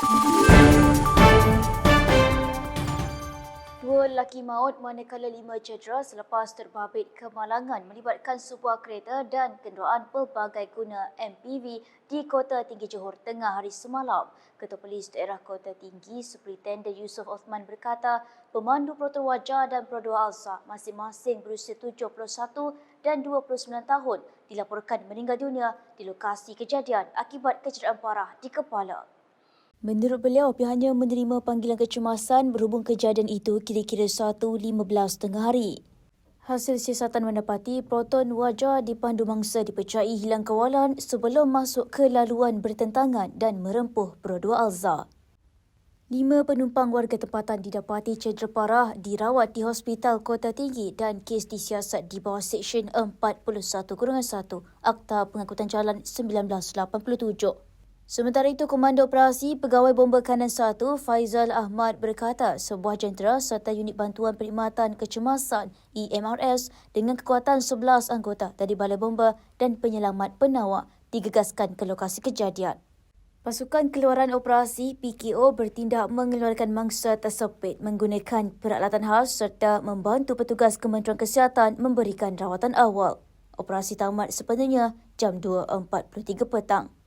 thank you lelaki maut manakala lima cedera selepas terbabit kemalangan melibatkan sebuah kereta dan kenderaan pelbagai guna MPV di Kota Tinggi Johor Tengah hari semalam. Ketua Polis Daerah Kota Tinggi Superintendent Yusof Osman berkata pemandu proton wajah dan perdua Alsa masing-masing berusia 71 dan 29 tahun dilaporkan meninggal dunia di lokasi kejadian akibat kecederaan parah di kepala. Menurut beliau, pihaknya menerima panggilan kecemasan berhubung kejadian itu kira-kira 1.15 tengah hari. Hasil siasatan mendapati proton wajah dipandu mangsa dipercayai hilang kawalan sebelum masuk ke laluan bertentangan dan merempuh berdua Alza. Lima penumpang warga tempatan didapati cedera parah dirawat di Hospital Kota Tinggi dan kes disiasat di bawah Seksyen 41-1 Akta Pengangkutan Jalan 1987. Sementara itu, Komando Operasi Pegawai Bomba Kanan 1 Faizal Ahmad berkata sebuah jentera serta unit bantuan perkhidmatan kecemasan EMRS dengan kekuatan 11 anggota dari Balai Bomba dan Penyelamat Penawar digegaskan ke lokasi kejadian. Pasukan Keluaran Operasi PKO bertindak mengeluarkan mangsa tersepit menggunakan peralatan khas serta membantu petugas Kementerian Kesihatan memberikan rawatan awal. Operasi tamat sepenuhnya jam 2.43 petang.